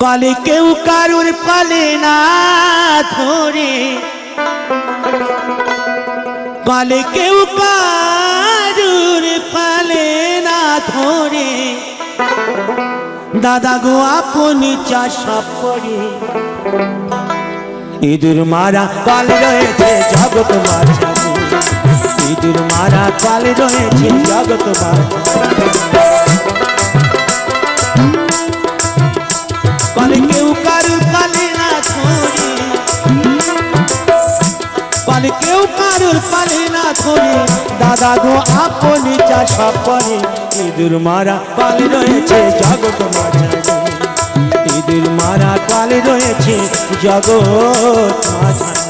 পালে কেউ কারুর পালে না ধরে। কলে কেউ কারুর পালে না ধরে। দাদা গো, আপনি চাষা পড়ে। ইঁদুর মারা পাল রয়েছে জগৎ মাঝারি। ইঁদুর মারা পাল রয়েছে জগৎ মাঝারি। পালে কেউ কারুর পালি না ধরে দাদা গো, আপনি চাষা পরে ইঁদুর মারা পাল রয়েছে জগৎ মাঝারি। ইঁদুর মারা পাল রয়েছে জগৎ মাঝারি।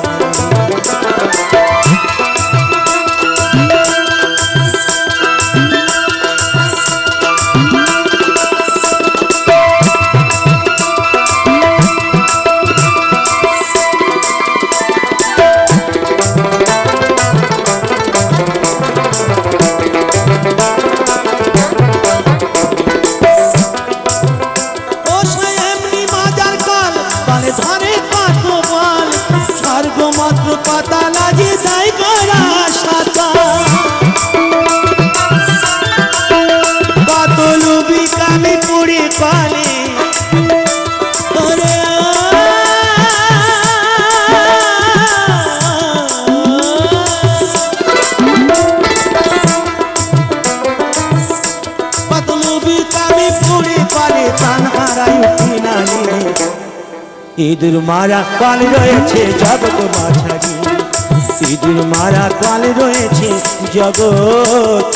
লাগে তাই করা সাতা। কত লুবি কামে পড়ে ইঁদুর মারা পাল রয়েছে জগৎ মাঝারি। ইঁদুর মারা পাল রয়েছে জগৎ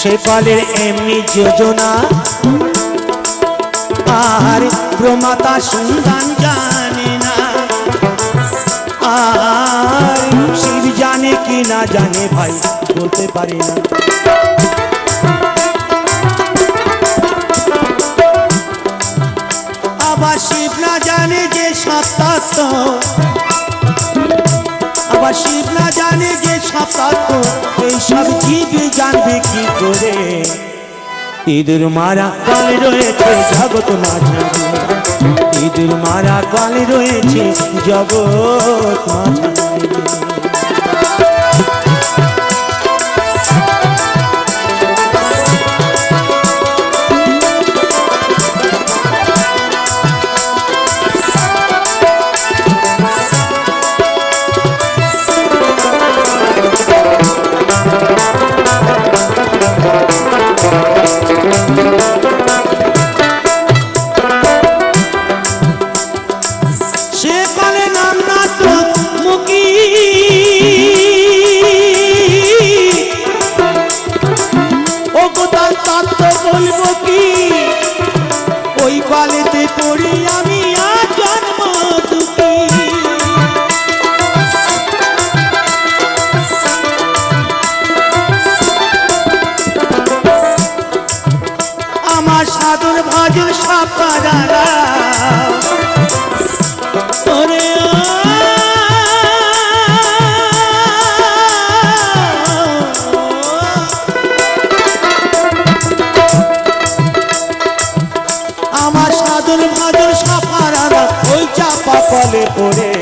সে পালের এমনি যোজনা আর প্রমাতা সন্ধান জানে না জানে ভাই, বলতে পারে না। আবার শিব না জানে যে আবার শিব না জানে যে এইসব জানবে কি করে? ইঁদুর মারা কাল রয়েছে জগৎ মাঝারি। ইঁদুর মারা কাল রয়েছে জগৎ মাঝারি। বলব কি? কলে পড়ে।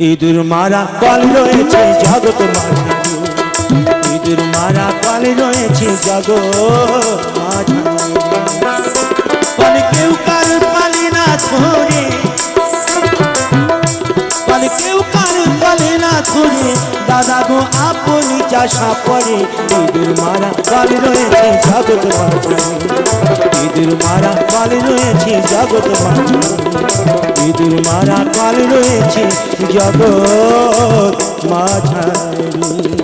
ইঁদুর মারা কল রয়েছে জগৎ মাঝারি। ইঁদুর মারা কল রয়েছে জগৎ মাঝারি। কেউ কারুর পালে না ধরে। কেউ কারুর পালে না ধরে। দাদা গো, আপনি চাষা পড়ে ইঁদুর মারা কল রয়েছে জগৎ মাঝারি। ইঁদুর মারা কল রয়েছে জগৎ মাঝারি। মারা কাল রয়েছে জগৎ মাঝারি।